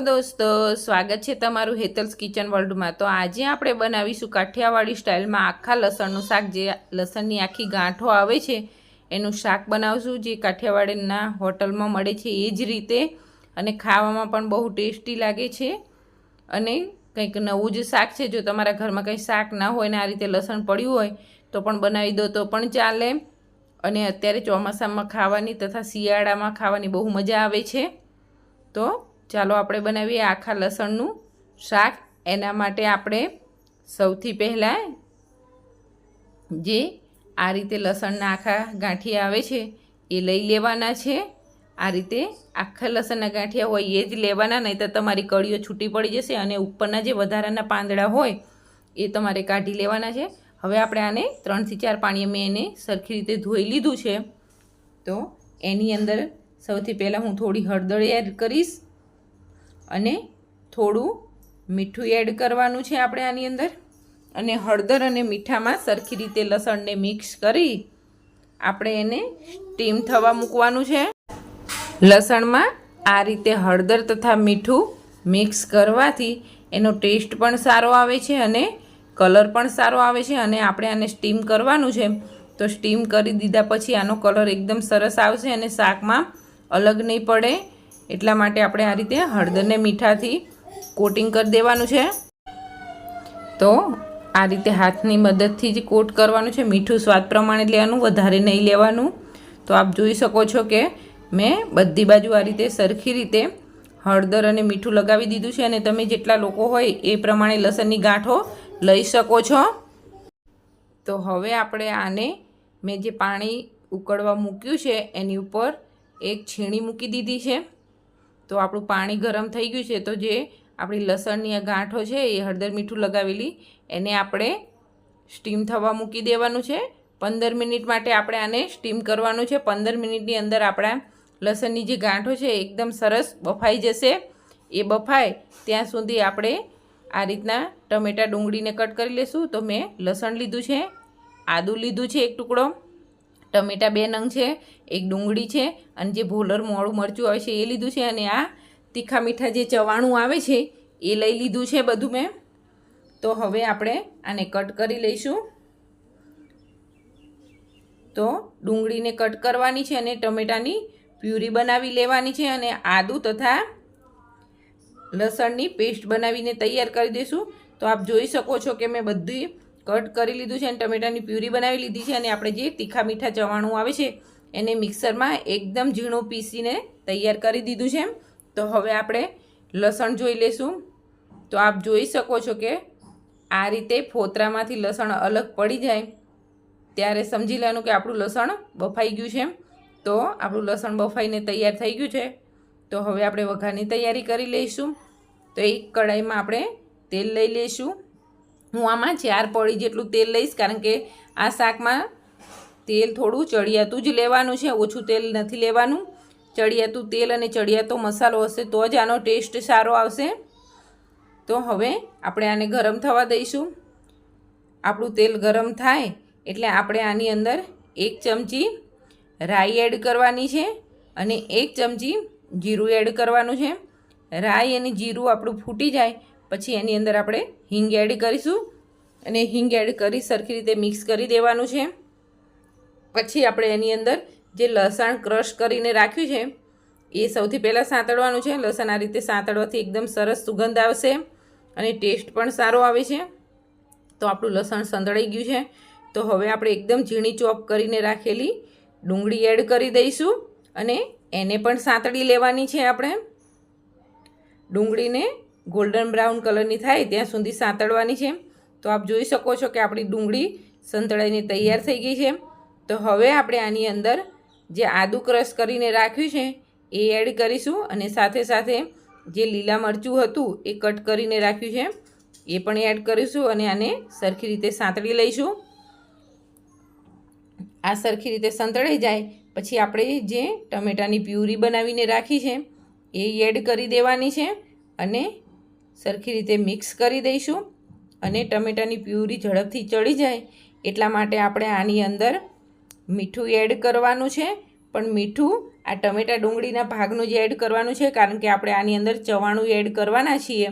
દોસ્તો, સ્વાગત છે તમારું હેતલ્સ કિચન વર્લ્ડમાં. તો આજે આપણે બનાવીશું કાઠિયાવાડી સ્ટાઇલમાં આખા લસણનું શાક. જે લસણની આખી ગાંઠો આવે છે, એનું શાક બનાવશું, જે કાઠિયાવાડીના હોટલમાં મળે છે એ જ રીતે. અને ખાવામાં પણ બહુ ટેસ્ટી લાગે છે. અને કંઈક નવું જ શાક છે, જો તમારા ઘરમાં કંઈ શાક ના હોય ને આ રીતે લસણ પડ્યું હોય, તો પણ બનાવી દો, તો પણ ચાલે. અને અત્યારે ચોમાસામાં ખાવાની તથા શિયાળામાં ખાવાની બહુ મજા આવે છે. તો ચાલો આપણે બનાવીએ આખા લસણનું શાક. એના માટે આપણે સૌથી પહેલાં જે આ રીતે લસણના આખા ગાંઠિયા આવે છે એ લઈ લેવાના છે. આ રીતે આખા લસણના ગાંઠિયા હોય એ જ લેવાના નહીં તો તમારી કળીઓ છૂટી પડી જશે અને ઉપરના જે વધારાના પાંદડા હોય એ તમારે કાઢી લેવાના છે. હવે આપણે આને ત્રણથી ચાર પાણીએ મેં એને સરખી રીતે ધોઈ લીધું છે. તો એની અંદર સૌથી પહેલાં હું થોડી હળદર એડ કરીશ. અને થોડું મીઠું એડ કરવાનું છે આપણે આની અંદર. અને હળદર અને મીઠામાં સરખી રીતે લસણને મિક્સ કરી આપણે એને સ્ટીમ થવા મૂકવાનું છે. લસણમાં આ રીતે હળદર તથા મીઠું મિક્સ કરવાથી એનો ટેસ્ટ પણ સારો આવે છે અને કલર પણ સારો આવે છે અને આપણે આને સ્ટીમ કરવાનું છે તો સ્ટીમ કરી દીધા પછી આનો કલર એકદમ સરસ આવશે અને શાકમાં અલગ નહીં પડે. એટલા માટે આપણે આ રીતે હળદરને મીઠાથી કોટિંગ કરી દેવાનું છે. તો આ રીતે હાથની મદદથી જ કોટ કરવાનું છે, મીઠું સ્વાદ પ્રમાણે લેવાનું, વધારે નહીં લેવાનું. તો આપ જોઈ શકો છો કે મેં બધી બાજુ આ રીતે સરખી રીતે હળદર અને મીઠું લગાવી દીધું છે અને તમે જેટલા લોકો હોય એ પ્રમાણે લસણની ગાંઠો લઈ શકો છો. તો હવે આપણે આને મેં જે પાણી ઉકળવા મૂક્યું છે, એની ઉપર એક છીણી મૂકી દીધી છે. તો આપણું પાણી ગરમ થઈ ગયું છે, તો જે આપણી લસણની આ ગાંઠો છે, એ હળદર મીઠું લગાવેલી, એને આપણે સ્ટીમ થવા મૂકી દેવાનું છે. પંદર મિનિટ માટે આપણે આને સ્ટીમ કરવાનું છે. પંદર મિનિટની અંદર આપણા લસણની જે ગાંઠો છે એકદમ સરસ બફાઈ જશે. એ બફાય ત્યાં સુધી આપણે આ રીતના ટમેટા ડુંગળીને કટ કરી લેશું. તો મેં લસણ લીધું છે, આદું લીધું છે એક ટુકડો. ટમેટા બે નંગ છે, એક ડુંગળી છે અને જે ભોલર મોળું મરચું આવે છે એ લીધું છે અને આ તીખા મીઠા જે ચવાણું આવે છે એ લઈ લીધું છે બધું મેં. તો હવે આપણે આને કટ કરી લઈશું. તો ડુંગળીને કટ કરવાની છે અને ટમેટાની પ્યુરી બનાવી લેવાની છે અને આદું તથા લસણની પેસ્ટ બનાવીને તૈયાર કરી દઈશું. તો આપ જોઈ શકો છો કે મેં બધી કટ કરી લીધું છે અને ટમેટાની પ્યુરી બનાવી લીધી છે અને આપણે જે તીખા મીઠા ચવાણું આવે છે, એને મિક્સરમાં એકદમ ઝીણું પીસીને તૈયાર કરી દીધું છે તો હવે આપણે લસણ જોઈ લેશું. તો આપ જોઈ શકો છો કે આ રીતે ફોતરામાંથી લસણ અલગ પડી જાય. ત્યારે સમજી લેવાનું કે આપણું લસણ બફાઈ ગયું છે તો આપણું લસણ બફાઈને તૈયાર થઈ ગયું છે. તો હવે આપણે વઘારની તૈયારી કરી લઈશું. તો એક કઢાઈમાં આપણે તેલ લઈ લઈશું. હું આમાં ચાર પડી જેટલું તેલ લઈશ, કારણ કે આ શાકમાં તેલ થોડું ચડિયાતું જ લેવાનું છે, ઓછું તેલ નથી લેવાનું. ચડિયાતું તેલ અને ચડિયાતો મસાલો હશે તો જ આનો ટેસ્ટ સારો આવશે. તો હવે આપણે આને ગરમ થવા દઈશું. આપણું તેલ ગરમ થાય એટલે આપણે આની અંદર એક ચમચી રાઈ એડ કરવાની છે અને એક ચમચી જીરું એડ કરવાનું છે. રાઈ અને જીરું આપણું ફૂટી જાય પછી એની અંદર આપણે હિંગ એડ કરીશું અને હિંગ એડ કરી સરખી રીતે મિક્સ કરી દેવાનું છે. પછી આપણે એની અંદર જે લસણ ક્રશ કરીને રાખ્યું છે, એ સૌથી પહેલાં સાંતળવાનું છે. લસણ આ રીતે સાંતળવાથી એકદમ સરસ સુગંધ આવશે અને ટેસ્ટ પણ સારો આવે છે. તો આપણું લસણ સંતળાઈ ગયું છે. તો હવે આપણે એકદમ ઝીણી ચોપ કરીને રાખેલી ડુંગળી એડ કરી દઈશું અને એને પણ સાંતળી લેવાની છે આપણે. ડુંગળીને ગોલ્ડન બ્રાઉન કલરની થાય ત્યાં સુધી સાંતળવાની છે. તો આપ જોઈ શકો છો કે આપણી ડુંગળી સંતળાઈને તૈયાર થઈ ગઈ છે. તો હવે આપણે આની અંદર જે આદુ ક્રશ કરીને રાખ્યું છે, એ એડ કરીશું અને સાથે સાથે જે લીલા મરચું હતું, એ કટ કરીને રાખ્યું છે. એ પણ એડ કરીશું અને આને સરખી રીતે સાંતળી લઈશું. આ સરખી રીતે સંતળાઈ જાય, પછી આપણે જે ટમેટાની પ્યુરી બનાવીને રાખી છે, એ એડ કરી દેવાની છે અને સરખી રીતે મિક્સ કરી દઈશું અને ટમેટાની પ્યુરી ઝડપથી ચડી જાય એટલા માટે આપણે આની અંદર મીઠું એડ કરવાનું છે. પણ મીઠું આ ટમેટા ડુંગળીના ભાગનું જ એડ કરવાનું છે કારણ કે આપણે આની અંદર ચવાણું એડ કરવાના છીએ.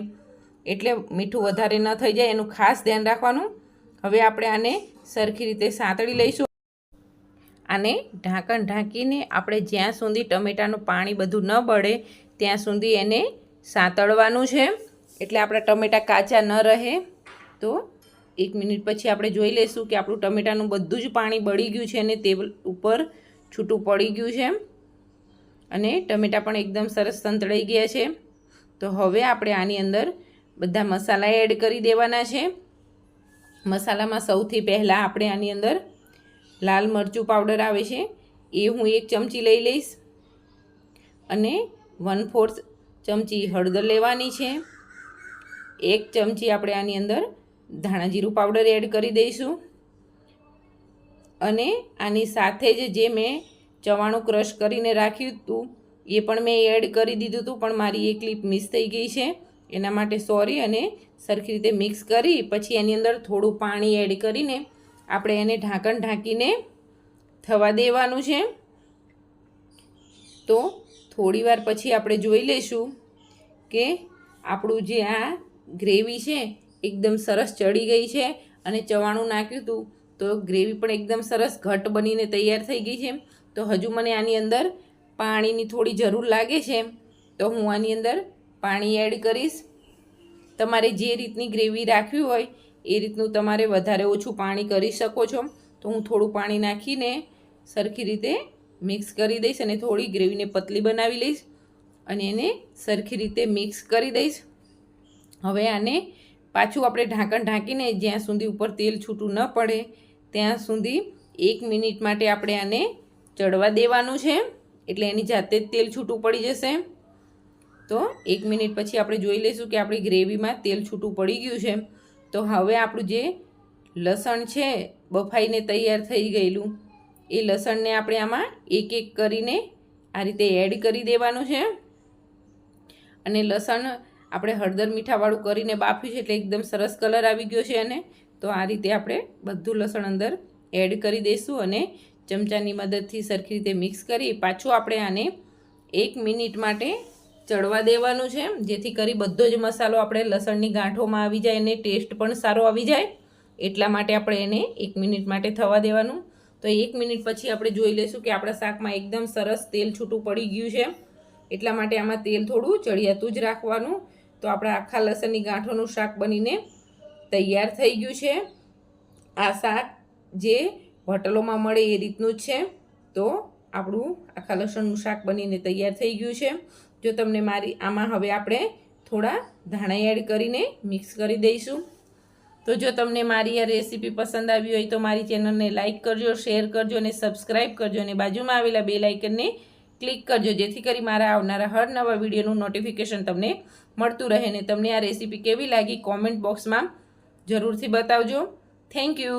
એટલે મીઠું વધારે ન થઈ જાય એનું ખાસ ધ્યાન રાખવાનું. હવે આપણે આને સરખી રીતે સાંતળી લઈશું. આને ઢાંકણ ઢાંકીને આપણે જ્યાં સુધી ટમેટાનું પાણી બધું ન બળે ત્યાં સુધી એને સાંતળવાનું છે. એટલે આપણા ટમેટાં કાચા ન રહે, તો એક મિનિટ પછી આપણે જોઈ લઈશું કે આપણું ટમેટાનું બધું જ પાણી બળી ગયું છે અને તે ઉપર છૂટું પડી ગયું છે. અને ટમેટાં પણ એકદમ સરસ સંતળાઈ ગયા છે. તો હવે આપણે આની અંદર બધા મસાલા એડ કરી દેવાના છે. મસાલામાં સૌથી પહેલાં આપણે આની અંદર લાલ મરચું પાવડર આવે છે. એ હું એક ચમચી લઈ લઈશ. અને વન ફોર્થ ચમચી હળદર લેવાની છે. એક ચમચી આપણે આની અંદર ધાણા જીરું પાવડર એડ કરી દઈશું. અને આની સાથે જ જે મેં ચવાણું ક્રશ કરીને રાખ્યું હતું, એ પણ મેં એડ કરી દીધું હતું, પણ મારી એક ક્લિપ મિસ થઈ ગઈ છે. એના માટે સોરી અને સરખી રીતે મિક્સ કરી, પછી એની અંદર થોડું પાણી એડ કરીને આપણે એને ઢાંકણ ઢાંકીને થવા દેવાનું છે. તો થોડીવાર પછી આપણે જોઈ લઈશું કે આપણું જે આ ગ્રેવી છે, એકદમ સરસ ચડી ગઈ છે અને ચવાણું નાખ્યું હતું તો ગ્રેવી પણ એકદમ સરસ ઘટ બનીને તૈયાર થઈ ગઈ છે. તો હજુ મને આની અંદર પાણીની થોડી જરૂર લાગે છે. તો હું આની અંદર પાણી એડ કરીશ. તમારે જે રીતની ગ્રેવી રાખવી હોય, એ રીતનું તમારે વધારે ઓછું પાણી કરી શકો છો. તો હું થોડું પાણી નાખીને સરખી રીતે મિક્સ કરી દઈશ અને થોડી ગ્રેવીને પતલી બનાવી લઈશ અને એને સરખી રીતે મિક્સ કરી દઈશ. હવે આને પાછું આપણે ઢાંકણ ઢાંકીને જ્યાં સુધી ઉપર તેલ છૂટું ન પડે, ત્યાં સુધી એક મિનિટ માટે આપણે આને ચડવા દેવાનું છે. એટલે એની જાતે જ તેલ છૂટું પડી જશે. તો એક મિનિટ પછી આપણે જોઈ લઈશું કે આપણી ગ્રેવીમાં તેલ છૂટું પડી ગયું છે. તો હવે આપણું જે લસણ છે, બફાઈને તૈયાર થઈ ગયેલું. એ લસણને આપણે આમાં એક એક કરીને આ રીતે એડ કરી દેવાનું છે. અને લસણ આપણે હળદર મીઠાવાળું કરીને બાફ્યું છે એટલે એકદમ સરસ કલર આવી ગયો છે અને તો આ રીતે આપણે બધું લસણ અંદર એડ કરી દઈશું અને ચમચાની મદદથી સરખી રીતે મિક્સ કરી પાછું આપણે આને એક મિનિટ માટે ચડવા દેવાનું છે, જેથી કરી બધો જ મસાલો આપણે લસણની ગાંઠોમાં આવી જાય અને ટેસ્ટ પણ સારો આવી જાય. એટલા માટે આપણે એને એક મિનિટ માટે થવા દેવાનું. તો એક મિનિટ પછી આપણે જોઈ લઈશું કે આપણા શાકમાં એકદમ સરસ તેલ છૂટું પડી ગયું છે. એટલા માટે આમાં તેલ થોડું ચડિયાતું જ રાખવાનું. તો આપણા આખા લસણની ગાંઠોનું શાક બનીને તૈયાર થઈ ગયું છે. આ શાક જે હોટલોમાં મળે એ રીતનું જ છે. તો આપણું આખા લસણનું શાક બનીને તૈયાર થઈ ગયું છે. જો તમને મારી આમાં હવે આપણે થોડા ધાણા એડ કરીને મિક્સ કરી દઈશું. તો જો તમને મારી આ રેસીપી પસંદ આવી હોય તો મારી ચેનલને લાઇક કરજો, શેર કરજો અને સબસ્ક્રાઈબ કરજો અને બાજુમાં આવેલા બે લાઇકનને ક્લિક કરજો, જેથી કરી મારા આવનારા હર નવા વિડીયોનું નોટિફિકેશન તમને મળતું રહે ને તમને આ રેસીપી કેવી લાગી કોમેન્ટ બોક્સમાં જરૂરથી બતાવજો. Thank you